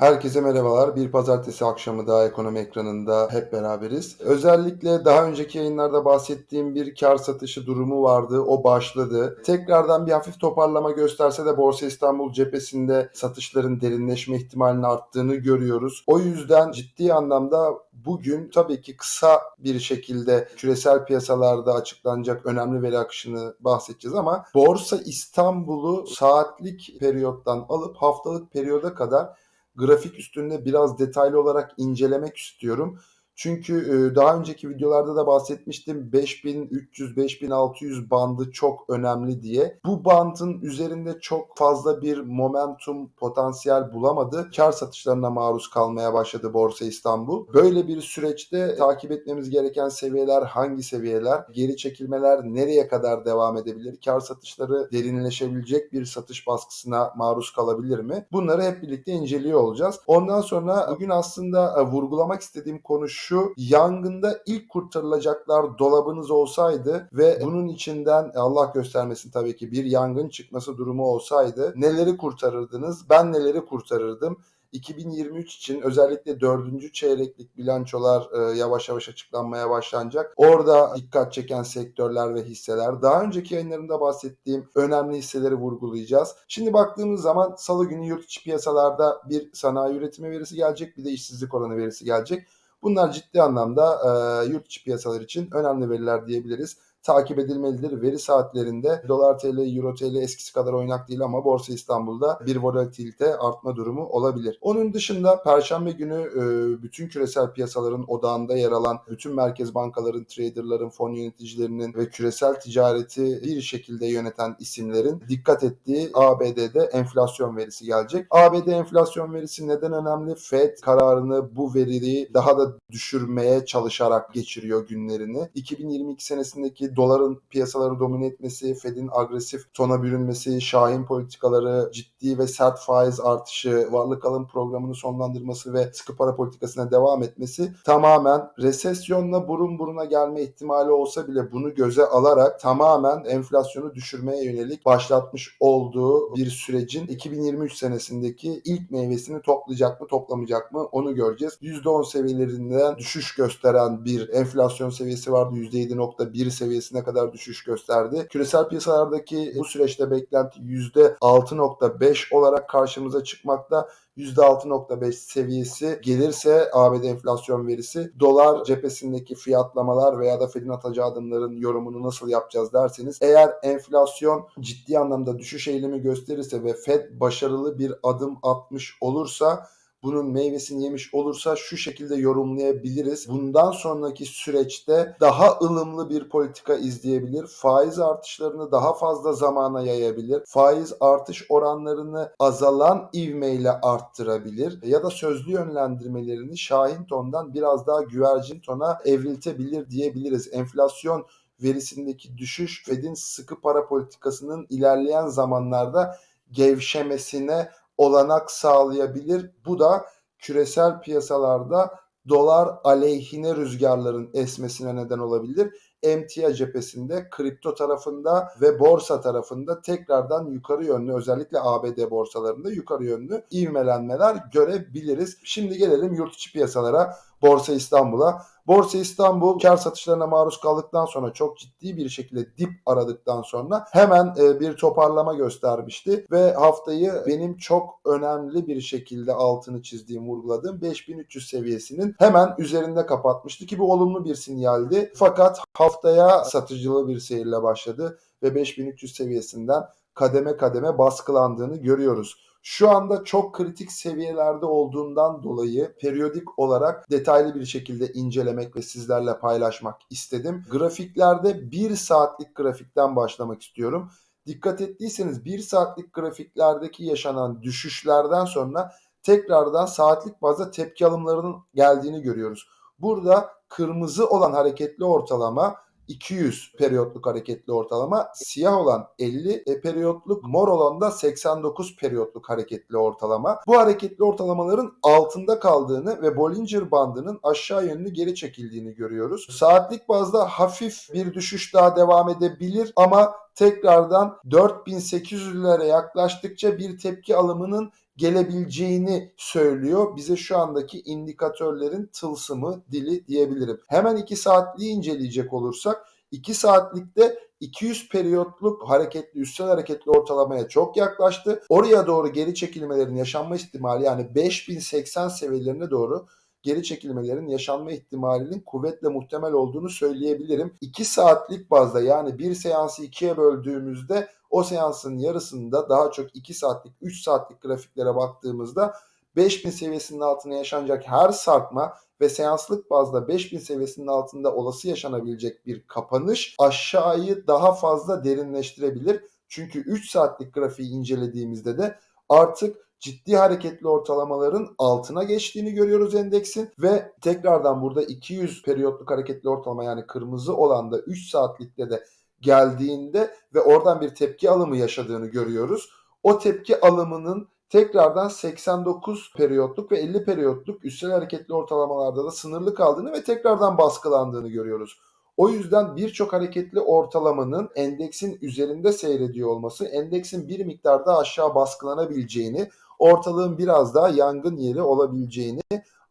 Herkese merhabalar. Bir pazartesi akşamı daha ekonomi ekranında hep beraberiz. Özellikle daha önceki yayınlarda bahsettiğim bir kar satışı durumu vardı. O başladı. Tekrardan bir hafif toparlama gösterse de Borsa İstanbul cephesinde satışların derinleşme ihtimalinin arttığını görüyoruz. O yüzden ciddi anlamda bugün tabii ki kısa bir şekilde küresel piyasalarda açıklanacak önemli veri akışını bahsedeceğiz ama Borsa İstanbul'u saatlik periyottan alıp haftalık periyoda kadar grafik üstünde biraz detaylı olarak incelemek istiyorum. Çünkü e, daha önceki videolarda da bahsetmiştim 5300-5600 bandı çok önemli diye. Bu bandın üzerinde çok fazla bir momentum potansiyel bulamadı. Kar satışlarına maruz kalmaya başladı Borsa İstanbul. Böyle bir süreçte takip etmemiz gereken seviyeler hangi seviyeler? Geri çekilmeler nereye kadar devam edebilir? Kar satışları derinleşebilecek bir satış baskısına maruz kalabilir mi? Bunları hep birlikte inceliyor olacağız. Ondan sonra bugün aslında e, vurgulamak istediğim konu şu şu yangında ilk kurtarılacaklar dolabınız olsaydı ve bunun içinden Allah göstermesin tabii ki bir yangın çıkması durumu olsaydı neleri kurtarırdınız? Ben neleri kurtarırdım? 2023 için özellikle dördüncü çeyreklik bilançolar e, yavaş yavaş açıklanmaya başlanacak. Orada dikkat çeken sektörler ve hisseler. Daha önceki yayınlarımda bahsettiğim önemli hisseleri vurgulayacağız. Şimdi baktığımız zaman salı günü yurt içi piyasalarda bir sanayi üretimi verisi gelecek bir de işsizlik oranı verisi gelecek. Bunlar ciddi anlamda e, yurt içi piyasalar için önemli veriler diyebiliriz takip edilmelidir. Veri saatlerinde dolar TL, euro TL eskisi kadar oynak değil ama Borsa İstanbul'da bir volatilite artma durumu olabilir. Onun dışında Perşembe günü e, bütün küresel piyasaların odağında yer alan bütün merkez bankaların, traderların, fon yöneticilerinin ve küresel ticareti bir şekilde yöneten isimlerin dikkat ettiği ABD'de enflasyon verisi gelecek. ABD enflasyon verisi neden önemli? Fed kararını bu veriyi daha da düşürmeye çalışarak geçiriyor günlerini. 2022 senesindeki doların piyasaları domine etmesi, Fed'in agresif tona bürünmesi, şahin politikaları, ciddi ve sert faiz artışı, varlık alım programını sonlandırması ve sıkı para politikasına devam etmesi tamamen resesyonla burun buruna gelme ihtimali olsa bile bunu göze alarak tamamen enflasyonu düşürmeye yönelik başlatmış olduğu bir sürecin 2023 senesindeki ilk meyvesini toplayacak mı toplamayacak mı onu göreceğiz. %10 seviyelerinden düşüş gösteren bir enflasyon seviyesi vardı. %7.1 seviyesi seviyesine kadar düşüş gösterdi. Küresel piyasalardaki bu süreçte beklenti %6.5 olarak karşımıza çıkmakta. %6.5 seviyesi gelirse ABD enflasyon verisi dolar cephesindeki fiyatlamalar veya da Fed'in atacağı adımların yorumunu nasıl yapacağız derseniz eğer enflasyon ciddi anlamda düşüş eğilimi gösterirse ve Fed başarılı bir adım atmış olursa bunun meyvesini yemiş olursa şu şekilde yorumlayabiliriz. Bundan sonraki süreçte daha ılımlı bir politika izleyebilir. Faiz artışlarını daha fazla zamana yayabilir. Faiz artış oranlarını azalan ivmeyle arttırabilir ya da sözlü yönlendirmelerini şahin tondan biraz daha güvercin tona evriltebilir diyebiliriz. Enflasyon verisindeki düşüş Fed'in sıkı para politikasının ilerleyen zamanlarda gevşemesine olanak sağlayabilir. Bu da küresel piyasalarda dolar aleyhine rüzgarların esmesine neden olabilir. Emtia cephesinde, kripto tarafında ve borsa tarafında tekrardan yukarı yönlü özellikle ABD borsalarında yukarı yönlü ivmelenmeler görebiliriz. Şimdi gelelim yurt içi piyasalara, Borsa İstanbul'a. Borsa İstanbul kar satışlarına maruz kaldıktan sonra çok ciddi bir şekilde dip aradıktan sonra hemen e, bir toparlama göstermişti ve haftayı benim çok önemli bir şekilde altını çizdiğim, vurguladığım 5300 seviyesinin hemen üzerinde kapatmıştı ki bu olumlu bir sinyaldi. Fakat haftaya satıcılı bir seyirle başladı ve 5300 seviyesinden kademe kademe baskılandığını görüyoruz şu anda çok kritik seviyelerde olduğundan dolayı periyodik olarak detaylı bir şekilde incelemek ve sizlerle paylaşmak istedim. Grafiklerde 1 saatlik grafikten başlamak istiyorum. Dikkat ettiyseniz 1 saatlik grafiklerdeki yaşanan düşüşlerden sonra tekrardan saatlik bazda tepki alımlarının geldiğini görüyoruz. Burada kırmızı olan hareketli ortalama 200 periyotluk hareketli ortalama, siyah olan 50 e, periyotluk, mor olan da 89 periyotluk hareketli ortalama. Bu hareketli ortalamaların altında kaldığını ve Bollinger bandının aşağı yönlü geri çekildiğini görüyoruz. Saatlik bazda hafif bir düşüş daha devam edebilir ama tekrardan 4800'lere yaklaştıkça bir tepki alımının gelebileceğini söylüyor. Bize şu andaki indikatörlerin tılsımı, dili diyebilirim. Hemen 2 saatliği inceleyecek olursak 2 saatlikte 200 periyotluk hareketli, üstel hareketli ortalamaya çok yaklaştı. Oraya doğru geri çekilmelerin yaşanma ihtimali yani 5080 seviyelerine doğru geri çekilmelerin yaşanma ihtimalinin kuvvetle muhtemel olduğunu söyleyebilirim. 2 saatlik bazda yani bir seansı ikiye böldüğümüzde o seansın yarısında daha çok 2 saatlik, 3 saatlik grafiklere baktığımızda 5000 seviyesinin altına yaşanacak her sarkma ve seanslık bazda 5000 seviyesinin altında olası yaşanabilecek bir kapanış aşağıyı daha fazla derinleştirebilir. Çünkü 3 saatlik grafiği incelediğimizde de artık ciddi hareketli ortalamaların altına geçtiğini görüyoruz endeksin ve tekrardan burada 200 periyotluk hareketli ortalama yani kırmızı olan da 3 saatlikte de geldiğinde ve oradan bir tepki alımı yaşadığını görüyoruz. O tepki alımının tekrardan 89 periyotluk ve 50 periyotluk üstel hareketli ortalamalarda da sınırlı kaldığını ve tekrardan baskılandığını görüyoruz. O yüzden birçok hareketli ortalamanın endeksin üzerinde seyrediyor olması endeksin bir miktar daha aşağı baskılanabileceğini, ortalığın biraz daha yangın yeri olabileceğini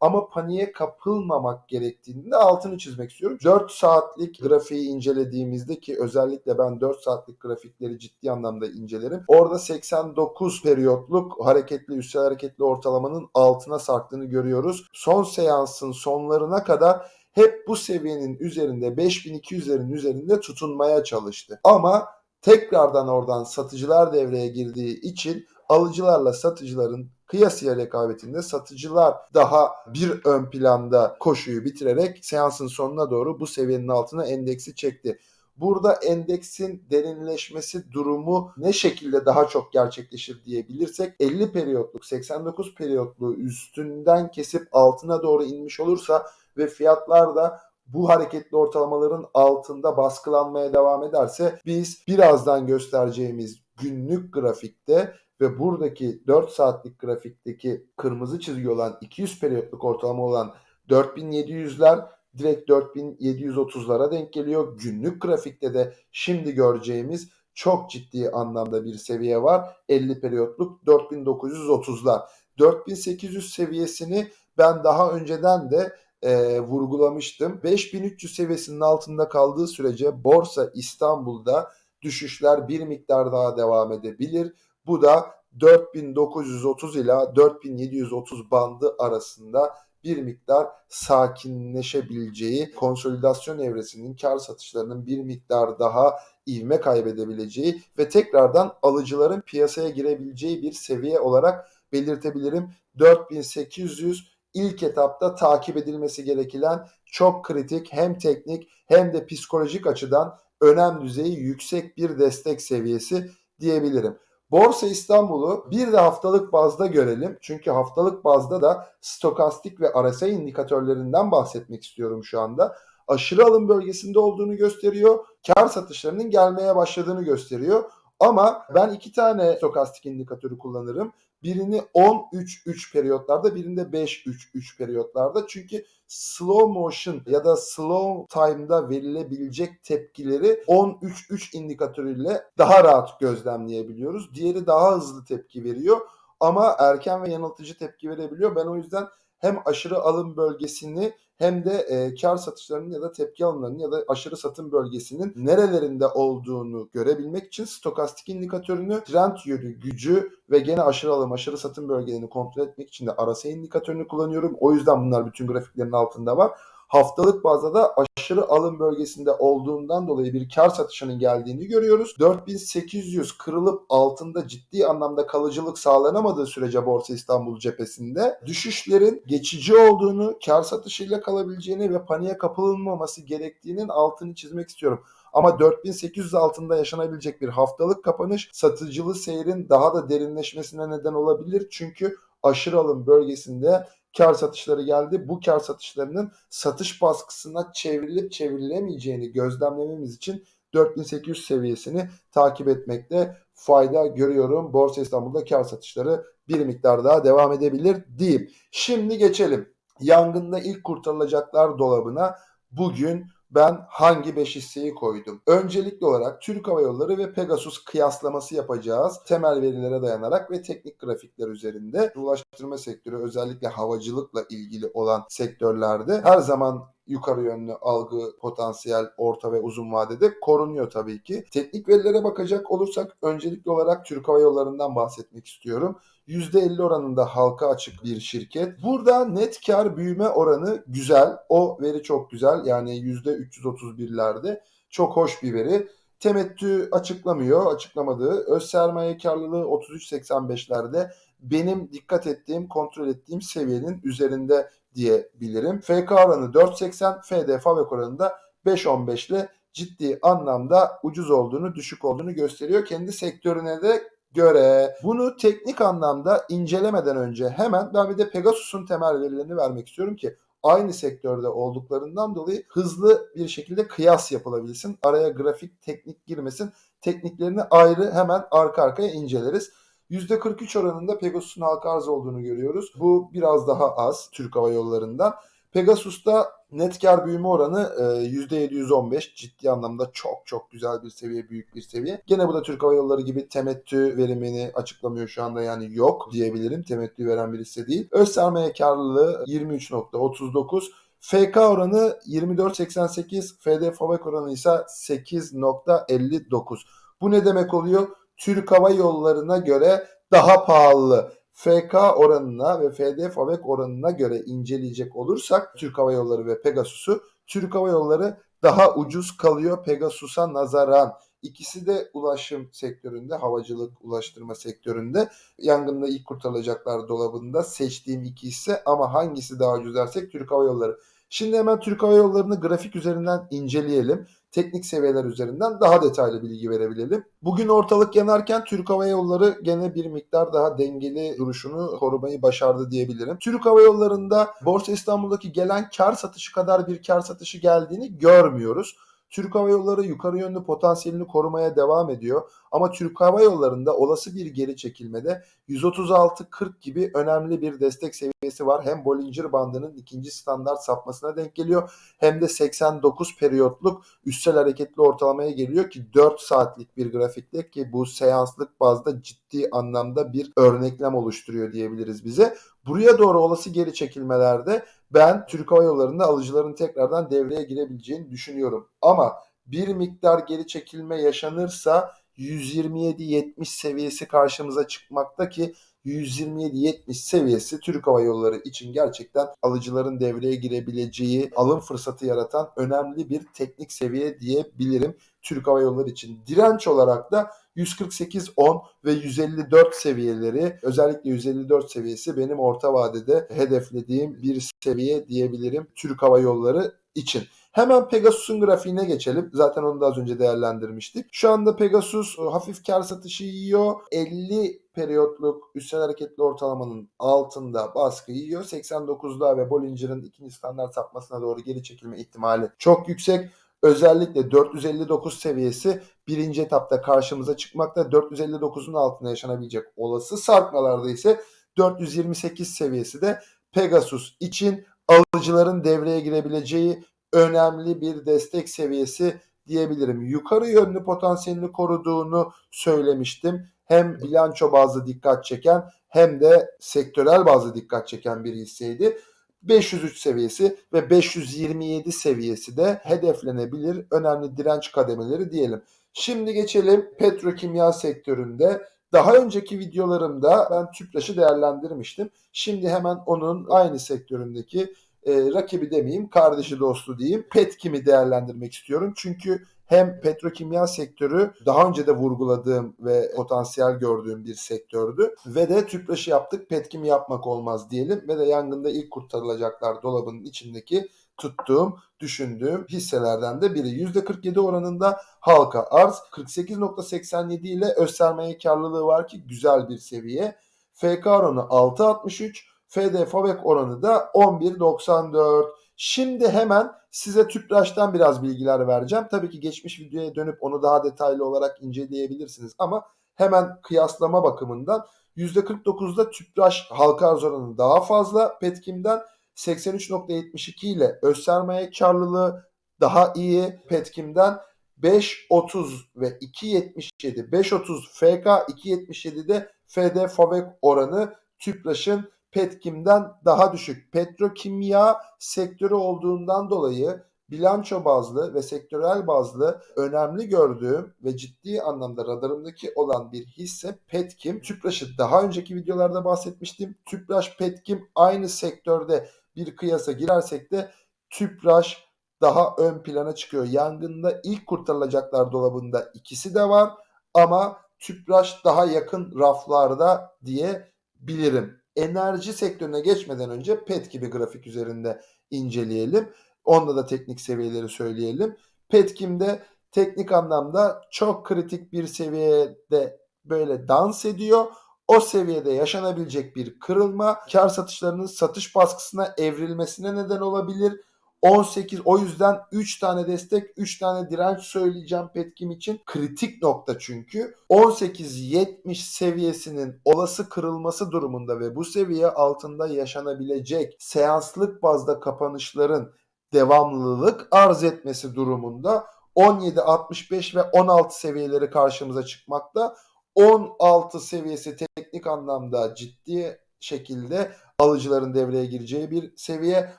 ama paniğe kapılmamak gerektiğini de altını çizmek istiyorum. 4 saatlik grafiği incelediğimizde ki özellikle ben 4 saatlik grafikleri ciddi anlamda incelerim. Orada 89 periyotluk hareketli üstel hareketli ortalamanın altına sarktığını görüyoruz. Son seansın sonlarına kadar hep bu seviyenin üzerinde 5200'lerin üzerinde tutunmaya çalıştı. Ama tekrardan oradan satıcılar devreye girdiği için alıcılarla satıcıların kıyasıya rekabetinde satıcılar daha bir ön planda koşuyu bitirerek seansın sonuna doğru bu seviyenin altına endeksi çekti. Burada endeksin derinleşmesi durumu ne şekilde daha çok gerçekleşir diyebilirsek 50 periyotluk 89 periyotluğu üstünden kesip altına doğru inmiş olursa ve fiyatlar da bu hareketli ortalamaların altında baskılanmaya devam ederse biz birazdan göstereceğimiz günlük grafikte ve buradaki 4 saatlik grafikteki kırmızı çizgi olan 200 periyotluk ortalama olan 4700'ler direkt 4730'lara denk geliyor. Günlük grafikte de şimdi göreceğimiz çok ciddi anlamda bir seviye var. 50 periyotluk 4930'lar. 4800 seviyesini ben daha önceden de e, vurgulamıştım. 5300 seviyesinin altında kaldığı sürece Borsa İstanbul'da düşüşler bir miktar daha devam edebilir. Bu da 4930 ila 4730 bandı arasında bir miktar sakinleşebileceği, konsolidasyon evresinin kar satışlarının bir miktar daha ivme kaybedebileceği ve tekrardan alıcıların piyasaya girebileceği bir seviye olarak belirtebilirim. 4800 ilk etapta takip edilmesi gereken çok kritik hem teknik hem de psikolojik açıdan önem düzeyi yüksek bir destek seviyesi diyebilirim. Borsa İstanbul'u bir de haftalık bazda görelim. Çünkü haftalık bazda da stokastik ve RSI indikatörlerinden bahsetmek istiyorum şu anda. Aşırı alım bölgesinde olduğunu gösteriyor. Kar satışlarının gelmeye başladığını gösteriyor. Ama ben iki tane stokastik indikatörü kullanırım. Birini 10-3-3 periyotlarda, birinde 5-3-3 periyotlarda. Çünkü slow motion ya da slow time'da verilebilecek tepkileri 10-3-3 indikatörüyle daha rahat gözlemleyebiliyoruz. Diğeri daha hızlı tepki veriyor ama erken ve yanıltıcı tepki verebiliyor. Ben o yüzden hem aşırı alım bölgesini hem de e, kar satışlarının ya da tepki alımlarının ya da aşırı satım bölgesinin nerelerinde olduğunu görebilmek için stokastik indikatörünü, trend yönü, gücü ve gene aşırı alım, aşırı satım bölgelerini kontrol etmek için de RSI indikatörünü kullanıyorum. O yüzden bunlar bütün grafiklerin altında var. Haftalık bazda da aşırı alım bölgesinde olduğundan dolayı bir kar satışının geldiğini görüyoruz. 4800 kırılıp altında ciddi anlamda kalıcılık sağlanamadığı sürece Borsa İstanbul cephesinde düşüşlerin geçici olduğunu, kar satışıyla kalabileceğini ve paniğe kapılmaması gerektiğinin altını çizmek istiyorum. Ama 4800 altında yaşanabilecek bir haftalık kapanış satıcılı seyrin daha da derinleşmesine neden olabilir. Çünkü aşırı alım bölgesinde kar satışları geldi. Bu kar satışlarının satış baskısına çevrilip çevrilemeyeceğini gözlemlememiz için 4800 seviyesini takip etmekte fayda görüyorum. Borsa İstanbul'da kar satışları bir miktar daha devam edebilir diyeyim. Şimdi geçelim. Yangında ilk kurtarılacaklar dolabına bugün ben hangi 5 hisseyi koydum? Öncelikli olarak Türk Hava Yolları ve Pegasus kıyaslaması yapacağız. Temel verilere dayanarak ve teknik grafikler üzerinde ulaştırma sektörü özellikle havacılıkla ilgili olan sektörlerde her zaman yukarı yönlü algı potansiyel orta ve uzun vadede korunuyor tabii ki. Teknik verilere bakacak olursak öncelikli olarak Türk Hava Yolları'ndan bahsetmek istiyorum. %50 oranında halka açık bir şirket. Burada net kar büyüme oranı güzel. O veri çok güzel. Yani %331'lerde çok hoş bir veri. Temettü açıklamıyor, açıklamadığı. Öz sermaye karlılığı 33.85'lerde benim dikkat ettiğim, kontrol ettiğim seviyenin üzerinde diyebilirim. FK oranı 4.80, FD FAVÖK oranı da 5.15 ile ciddi anlamda ucuz olduğunu, düşük olduğunu gösteriyor. Kendi sektörüne de göre bunu teknik anlamda incelemeden önce hemen ben bir de Pegasus'un temel verilerini vermek istiyorum ki aynı sektörde olduklarından dolayı hızlı bir şekilde kıyas yapılabilsin. Araya grafik teknik girmesin. Tekniklerini ayrı hemen arka arkaya inceleriz. %43 oranında Pegasus'un halka arz olduğunu görüyoruz. Bu biraz daha az Türk Hava Yolları'ndan. Pegasus'ta net kar büyüme oranı %715 ciddi anlamda çok çok güzel bir seviye, büyük bir seviye. Gene bu da Türk Hava Yolları gibi temettü verimini açıklamıyor şu anda yani yok diyebilirim. Temettü veren bir hisse değil. Öz sermaye karlılığı 23.39 FK oranı 24.88, FD FAVÖK oranı ise 8.59. Bu ne demek oluyor? Türk Hava Yolları'na göre daha pahalı. FK oranına ve FD FAVÖK oranına göre inceleyecek olursak Türk Hava Yolları ve Pegasus'u Türk Hava Yolları daha ucuz kalıyor Pegasus'a nazaran. İkisi de ulaşım sektöründe, havacılık ulaştırma sektöründe. Yangında ilk kurtarılacaklar dolabında seçtiğim iki hisse ama hangisi daha ucuz dersek Türk Hava Yolları. Şimdi hemen Türk Hava Yolları'nı grafik üzerinden inceleyelim. Teknik seviyeler üzerinden daha detaylı bilgi verebilelim. Bugün ortalık yanarken Türk Hava Yolları gene bir miktar daha dengeli duruşunu korumayı başardı diyebilirim. Türk Hava Yolları'nda Borsa İstanbul'daki gelen kar satışı kadar bir kar satışı geldiğini görmüyoruz. Türk Hava Yolları yukarı yönlü potansiyelini korumaya devam ediyor. Ama Türk Hava Yolları'nda olası bir geri çekilmede 136-40 gibi önemli bir destek seviyesi var. Hem Bollinger bandının ikinci standart sapmasına denk geliyor hem de 89 periyotluk üstsel hareketli ortalamaya geliyor ki 4 saatlik bir grafikte ki bu seanslık bazda ciddi anlamda bir örneklem oluşturuyor diyebiliriz bize. Buraya doğru olası geri çekilmelerde ben Türk Hava Yolları'nda alıcıların tekrardan devreye girebileceğini düşünüyorum. Ama bir miktar geri çekilme yaşanırsa 127-70 seviyesi karşımıza çıkmakta ki 127-70 seviyesi Türk Hava Yolları için gerçekten alıcıların devreye girebileceği, alım fırsatı yaratan önemli bir teknik seviye diyebilirim Türk Hava Yolları için. Direnç olarak da 148.10 ve 154 seviyeleri özellikle 154 seviyesi benim orta vadede hedeflediğim bir seviye diyebilirim Türk Hava Yolları için. Hemen Pegasus'un grafiğine geçelim. Zaten onu da az önce değerlendirmiştik. Şu anda Pegasus hafif kar satışı yiyor. 50 periyotluk üstel hareketli ortalamanın altında baskı yiyor. 89'da ve Bollinger'ın ikinci standart sapmasına doğru geri çekilme ihtimali çok yüksek. Özellikle 459 seviyesi birinci etapta karşımıza çıkmakta. 459'un altında yaşanabilecek olası sarkmalarda ise 428 seviyesi de Pegasus için alıcıların devreye girebileceği önemli bir destek seviyesi diyebilirim. Yukarı yönlü potansiyelini koruduğunu söylemiştim. Hem bilanço bazlı dikkat çeken hem de sektörel bazlı dikkat çeken bir hisseydi. 503 seviyesi ve 527 seviyesi de hedeflenebilir önemli direnç kademeleri diyelim. Şimdi geçelim petrokimya sektöründe. Daha önceki videolarımda ben Tüpraş'ı değerlendirmiştim. Şimdi hemen onun aynı sektöründeki e, rakibi demeyeyim, kardeşi dostu diyeyim. Petkim'i değerlendirmek istiyorum. Çünkü hem petrokimya sektörü daha önce de vurguladığım ve potansiyel gördüğüm bir sektördü. Ve de tüpraşı yaptık, petkim yapmak olmaz diyelim. Ve de yangında ilk kurtarılacaklar dolabının içindeki tuttuğum, düşündüğüm hisselerden de biri. %47 oranında halka arz, 48.87 ile öz sermaye karlılığı var ki güzel bir seviye. FK oranı 6.63, FD FAVEK oranı da 11.94. Şimdi hemen size Tüpraş'tan biraz bilgiler vereceğim. Tabii ki geçmiş videoya dönüp onu daha detaylı olarak inceleyebilirsiniz ama hemen kıyaslama bakımından %49'da Tüpraş halka arz oranı daha fazla Petkim'den 83.72 ile öz sermaye karlılığı daha iyi Petkim'den 5.30 ve 2.77 5.30 FK 2.77'de FD Favek oranı Tüpraş'ın Petkim'den daha düşük. Petrokimya sektörü olduğundan dolayı bilanço bazlı ve sektörel bazlı önemli gördüğüm ve ciddi anlamda radarımdaki olan bir hisse Petkim. Tüpraş'ı daha önceki videolarda bahsetmiştim. Tüpraş Petkim aynı sektörde bir kıyasa girersek de Tüpraş daha ön plana çıkıyor. Yangında ilk kurtarılacaklar dolabında ikisi de var ama Tüpraş daha yakın raflarda diyebilirim. Enerji sektörüne geçmeden önce PET gibi grafik üzerinde inceleyelim. Onda da teknik seviyeleri söyleyelim. Petkim'de teknik anlamda çok kritik bir seviyede böyle dans ediyor. O seviyede yaşanabilecek bir kırılma kar satışlarının satış baskısına evrilmesine neden olabilir. 18 o yüzden 3 tane destek 3 tane direnç söyleyeceğim Petkim için. Kritik nokta çünkü 18.70 seviyesinin olası kırılması durumunda ve bu seviye altında yaşanabilecek seanslık bazda kapanışların devamlılık arz etmesi durumunda 17.65 ve 16 seviyeleri karşımıza çıkmakta. 16 seviyesi teknik anlamda ciddi şekilde alıcıların devreye gireceği bir seviye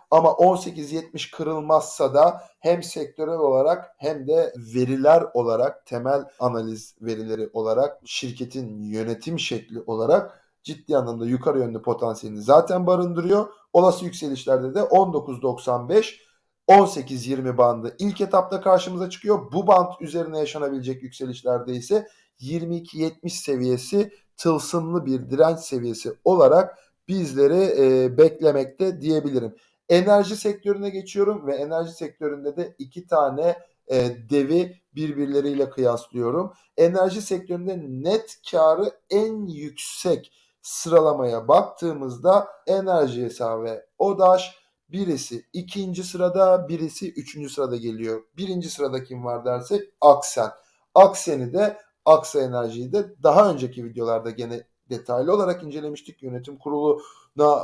ama 18.70 kırılmazsa da hem sektörel olarak hem de veriler olarak temel analiz verileri olarak şirketin yönetim şekli olarak ciddi anlamda yukarı yönlü potansiyelini zaten barındırıyor. Olası yükselişlerde de 19.95 18-20 bandı ilk etapta karşımıza çıkıyor. Bu band üzerine yaşanabilecek yükselişlerde ise 22-70 seviyesi tılsımlı bir direnç seviyesi olarak bizleri e, beklemekte diyebilirim. Enerji sektörüne geçiyorum ve enerji sektöründe de iki tane e, devi birbirleriyle kıyaslıyorum. Enerji sektöründe net karı en yüksek sıralamaya baktığımızda enerji hesabı ve ODAŞ birisi ikinci sırada birisi üçüncü sırada geliyor. Birinci sırada kim var dersek Aksen. Aksen'i de Aksa Enerji'yi de daha önceki videolarda gene detaylı olarak incelemiştik. Yönetim kuruluna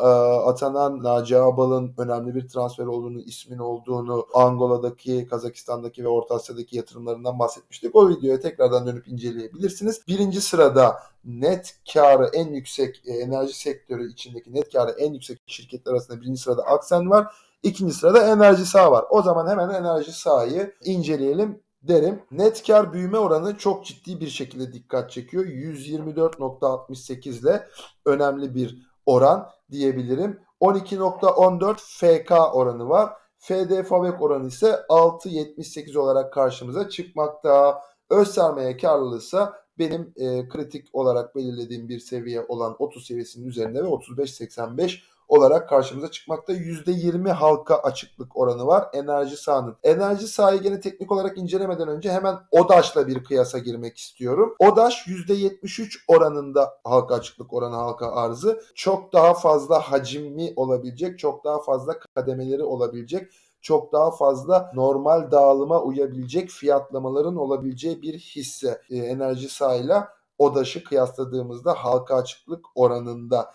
e, atanan Naci Abal'ın önemli bir transfer olduğunu, ismin olduğunu, Angola'daki, Kazakistan'daki ve Orta Asya'daki yatırımlarından bahsetmiştik. O videoya tekrardan dönüp inceleyebilirsiniz. Birinci sırada net karı en yüksek e, enerji sektörü içindeki net karı en yüksek şirketler arasında birinci sırada Aksen var. İkinci sırada enerji sağ var. O zaman hemen enerji sahayı inceleyelim derim. Net kar büyüme oranı çok ciddi bir şekilde dikkat çekiyor. 124.68 ile önemli bir oran diyebilirim. 12.14 FK oranı var. FD Fabek oranı ise 6.78 olarak karşımıza çıkmakta. Öz sermaye karlılığı ise benim e, kritik olarak belirlediğim bir seviye olan 30 seviyesinin üzerinde ve 35.85 olarak karşımıza çıkmakta. %20 halka açıklık oranı var enerji sahanın. Enerji sahayı gene teknik olarak incelemeden önce hemen ODAŞ'la bir kıyasa girmek istiyorum. ODAŞ %73 oranında halka açıklık oranı halka arzı. Çok daha fazla hacimli olabilecek, çok daha fazla kademeleri olabilecek çok daha fazla normal dağılıma uyabilecek fiyatlamaların olabileceği bir hisse e, enerji sahayla ODAŞ'ı kıyasladığımızda halka açıklık oranında.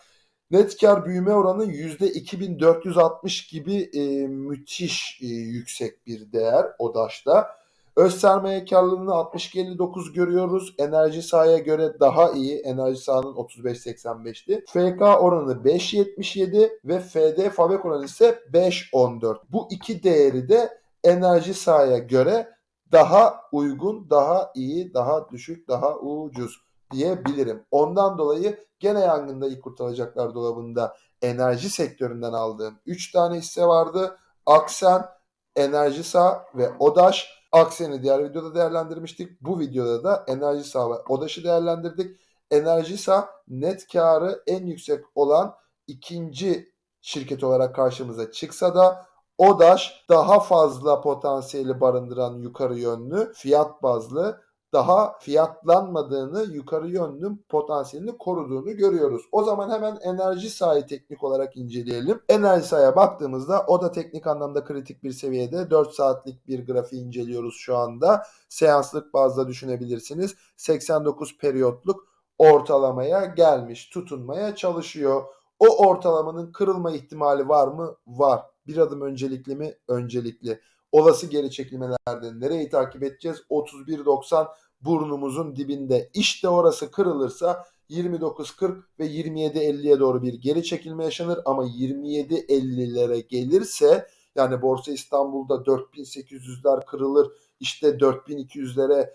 Net kar büyüme oranı %2460 gibi e, müthiş e, yüksek bir değer ODAŞ'ta. Öz sermaye karlılığını 62.59 görüyoruz. Enerji sahaya göre daha iyi. Enerji sahanın 35.85'ti. FK oranı 5.77 ve FD Fabek oranı ise 5.14. Bu iki değeri de enerji sahaya göre daha uygun, daha iyi, daha düşük, daha ucuz diyebilirim. Ondan dolayı gene yangında ilk kurtaracaklar dolabında enerji sektöründen aldığım 3 tane hisse vardı. Aksen, Enerjisa ve Odaş. Aksen'i diğer videoda değerlendirmiştik. Bu videoda da Enerjisa ve Odaş'ı değerlendirdik. Enerjisa net karı en yüksek olan ikinci şirket olarak karşımıza çıksa da Odaş daha fazla potansiyeli barındıran yukarı yönlü fiyat bazlı daha fiyatlanmadığını, yukarı yönlü potansiyelini koruduğunu görüyoruz. O zaman hemen enerji sahayı teknik olarak inceleyelim. Enerji sahaya baktığımızda o da teknik anlamda kritik bir seviyede. 4 saatlik bir grafiği inceliyoruz şu anda. Seanslık bazda düşünebilirsiniz. 89 periyotluk ortalamaya gelmiş, tutunmaya çalışıyor. O ortalamanın kırılma ihtimali var mı? Var. Bir adım öncelikli mi? Öncelikli. Olası geri çekilmelerde nereyi takip edeceğiz? 31.90 burnumuzun dibinde. İşte orası kırılırsa 29.40 ve 27.50'ye doğru bir geri çekilme yaşanır ama 27.50'lere gelirse yani Borsa İstanbul'da 4800'ler kırılır işte 4200'lere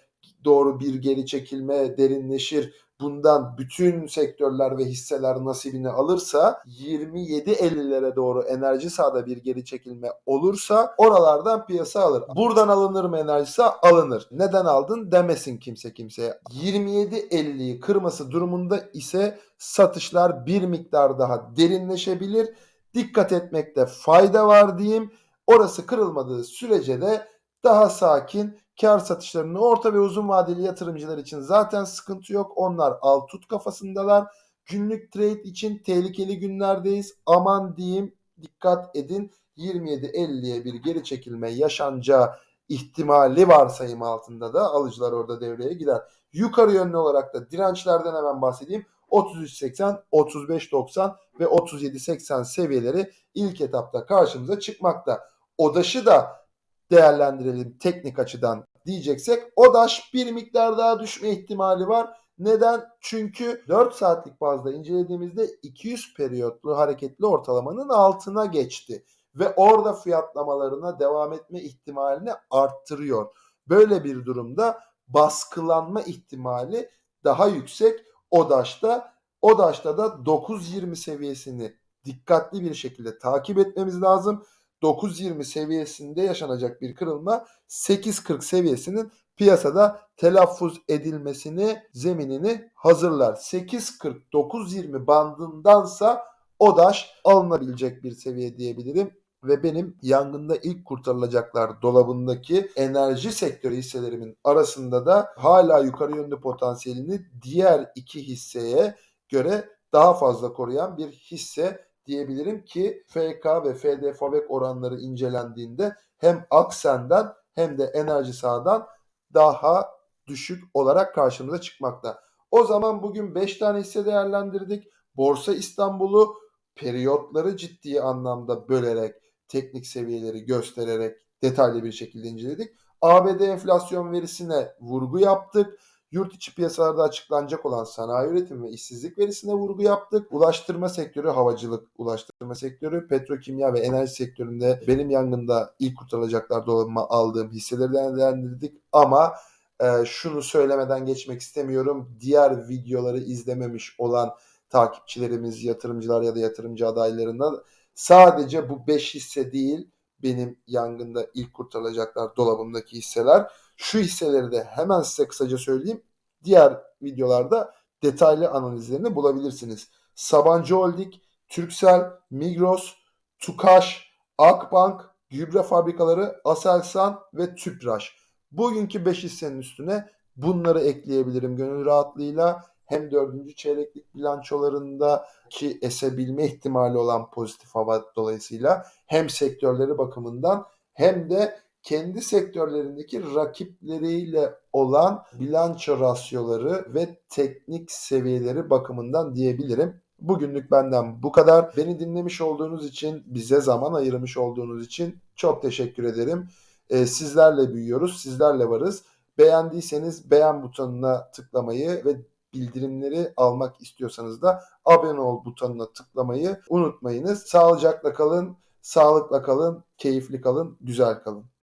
doğru bir geri çekilme derinleşir. Bundan bütün sektörler ve hisseler nasibini alırsa 27.50'lere doğru enerji sahada bir geri çekilme olursa oralardan piyasa alır. Buradan alınır mı enerji saha? Alınır. Neden aldın demesin kimse kimseye. 27.50'yi kırması durumunda ise satışlar bir miktar daha derinleşebilir. Dikkat etmekte fayda var diyeyim. Orası kırılmadığı sürece de daha sakin kar satışlarını orta ve uzun vadeli yatırımcılar için zaten sıkıntı yok. Onlar al tut kafasındalar. Günlük trade için tehlikeli günlerdeyiz. Aman diyeyim dikkat edin 27.50'ye bir geri çekilme yaşanacağı ihtimali varsayım altında da alıcılar orada devreye girer. Yukarı yönlü olarak da dirençlerden hemen bahsedeyim. 33.80, 35.90 ve 37.80 seviyeleri ilk etapta karşımıza çıkmakta. ODAŞ'ı da değerlendirelim teknik açıdan diyeceksek ODAŞ bir miktar daha düşme ihtimali var. Neden? Çünkü 4 saatlik bazda incelediğimizde 200 periyotlu hareketli ortalamanın altına geçti ve orada fiyatlamalarına devam etme ihtimalini arttırıyor. Böyle bir durumda baskılanma ihtimali daha yüksek ODAŞ'ta. ODAŞ'ta da 9.20 seviyesini dikkatli bir şekilde takip etmemiz lazım. 9.20 seviyesinde yaşanacak bir kırılma 8.40 seviyesinin piyasada telaffuz edilmesini zeminini hazırlar. 8.40 9.20 bandındansa ODAŞ alınabilecek bir seviye diyebilirim ve benim yangında ilk kurtarılacaklar dolabındaki enerji sektörü hisselerimin arasında da hala yukarı yönlü potansiyelini diğer iki hisseye göre daha fazla koruyan bir hisse diyebilirim ki FK ve FD Favek oranları incelendiğinde hem Aksen'den hem de enerji sahadan daha düşük olarak karşımıza çıkmakta. O zaman bugün 5 tane hisse değerlendirdik. Borsa İstanbul'u periyotları ciddi anlamda bölerek, teknik seviyeleri göstererek detaylı bir şekilde inceledik. ABD enflasyon verisine vurgu yaptık. Yurt içi piyasalarda açıklanacak olan sanayi üretim ve işsizlik verisine vurgu yaptık. Ulaştırma sektörü, havacılık, ulaştırma sektörü, petrokimya ve enerji sektöründe benim yangında ilk kurtarılacaklar dolabıma aldığım hisseleri değerlendirdik. Ama e, şunu söylemeden geçmek istemiyorum. Diğer videoları izlememiş olan takipçilerimiz, yatırımcılar ya da yatırımcı adaylarına sadece bu 5 hisse değil benim yangında ilk kurtarılacaklar dolabımdaki hisseler. Şu hisseleri de hemen size kısaca söyleyeyim. Diğer videolarda detaylı analizlerini bulabilirsiniz. Sabancı Holding, Türksel, Migros, Tukaş, Akbank, gübre fabrikaları, Aselsan ve Tüpraş. Bugünkü 5 hissenin üstüne bunları ekleyebilirim gönül rahatlığıyla. Hem dördüncü çeyreklik bilançolarında ki esebilme ihtimali olan pozitif hava dolayısıyla hem sektörleri bakımından hem de kendi sektörlerindeki rakipleriyle olan bilanço rasyoları ve teknik seviyeleri bakımından diyebilirim. Bugünlük benden bu kadar. Beni dinlemiş olduğunuz için, bize zaman ayırmış olduğunuz için çok teşekkür ederim. Ee, sizlerle büyüyoruz, sizlerle varız. Beğendiyseniz beğen butonuna tıklamayı ve bildirimleri almak istiyorsanız da abone ol butonuna tıklamayı unutmayınız. Sağlıcakla kalın, sağlıkla kalın, keyifli kalın, güzel kalın.